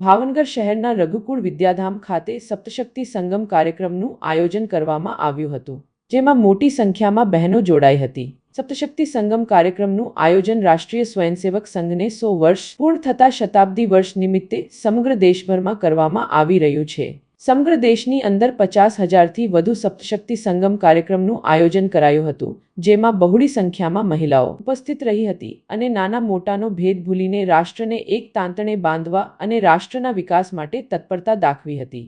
ભાવનગર શહેરના રઘુકુળ વિદ્યાધામ ખાતે સપ્તશક્તિ સંગમ કાર્યક્રમનું આયોજન કરવામાં આવ્યું હતું, જેમાં મોટી સંખ્યામાં બહેનો જોડાઈ હતી. સપ્તશક્તિ સંગમ કાર્યક્રમનું આયોજન રાષ્ટ્રીય સ્વયંસેવક સંઘને સો વર્ષ પૂર્ણ થતા શતાબ્દી વર્ષ નિમિત્તે સમગ્ર દેશભરમાં કરવામાં આવી રહ્યું છે. સમગ્ર દેશની અંદર પચાસ હજારથી વધુ સપ્તશક્તિ સંગમ કાર્યક્રમનું આયોજન કરાયું હતું, જેમાં બહોળી સંખ્યામાં મહિલાઓ ઉપસ્થિત રહી હતી અને નાના મોટાનો ભેદ ભૂલીને રાષ્ટ્રને એક તાંતણે બાંધવા અને રાષ્ટ્રના વિકાસ માટે તત્પરતા દાખવી હતી.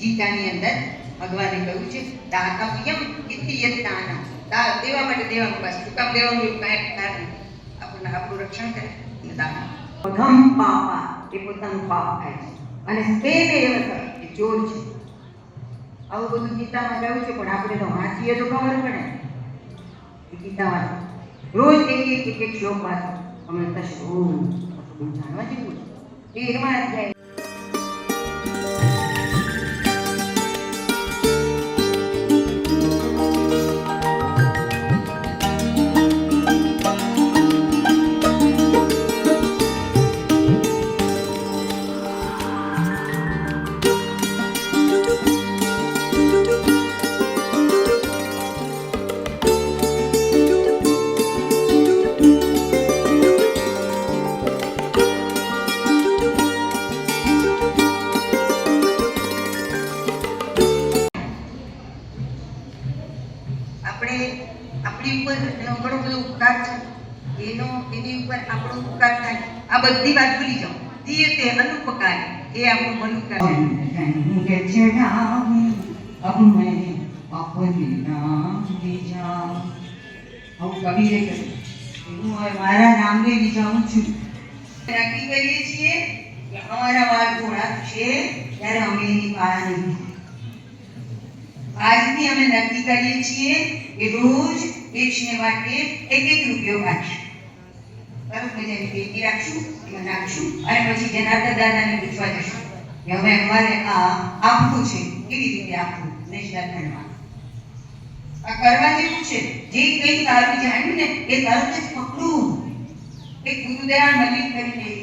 ગીતાની અંદર ભગવાને કહ્યું છે દાતવ્યમ ઇતિ યત્નાન દા દેવા માટે દેવાનું શું કામ દેવાનું એવું કાંઈ કારણ આપણને આપણું રક્ષણ કરે, અને દાન પ્રથમ પાપા, એ પોતાનું પાપ થાય છે. અને તે દેવ એ જોર છે. આવું બધું ગીતામાં કહ્યું છે, પણ આપણે તો વાંચીએ તો ખબર પડે. ગીતામાં રોજ એક એક એક શ્લોક વાંચો. અમને થશે જાણવા જેવું એ એમાં અધ્યાય આપણે આપણી ઉપર એનો ઘણો બધો ઉપકાર છે એનો એની ઉપર આપણો ઉપકાર થાય આ બધી વાત ભૂલી જાઓ તે તે અનુપકાર એ આપણું ભલું કરે रंग चढ़ाऊं अब मैं अपने नाम ले जाऊं આવું કબીરે કહ્યું હું હવે મારા નામને લઈ જાઉં છું નક્કી કરીએ છીએ કે અમારા વાળ ધોળા છે ત્યારે અમે એની પાળા નહીં આજથી અમે નક્કી કરીએ છીએ કે રોજ એકને માટે એક એક રૂપિયો કાઢશું બરાબર? મજાની પેટી રાખશું અને પછી જનાર્દન દાદાને પૂછવા જશું કે હવે અમારે આ આપવું છે, કેવી રીતે આપવું? આ કરવા જેવું છે. જે કંઈ સારું જાણ્યું ને એ તરત જ પકડવું એક ગુરુદયાળ મલિક કરીને